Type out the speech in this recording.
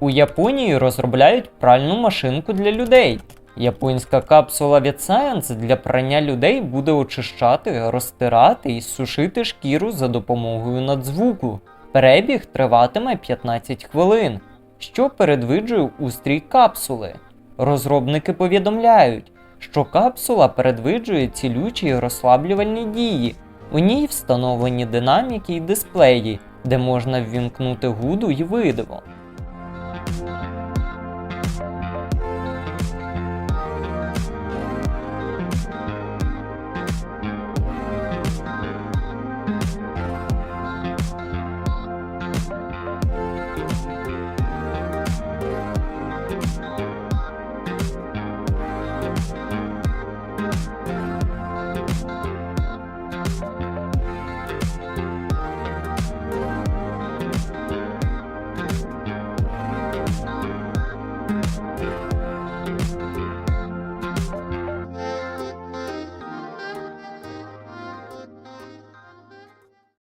У Японії розробляють пральну машинку для людей. Японська капсула від Science для прання людей буде очищати, розтирати і сушити шкіру за допомогою надзвуку. Перебіг триватиме 15 хвилин, що передвиджує устрій капсули. Розробники повідомляють, що капсула передвиджує цілючі розслаблювальні дії. У ній встановлені динаміки й дисплеї, де можна ввімкнути гуду й видиво. you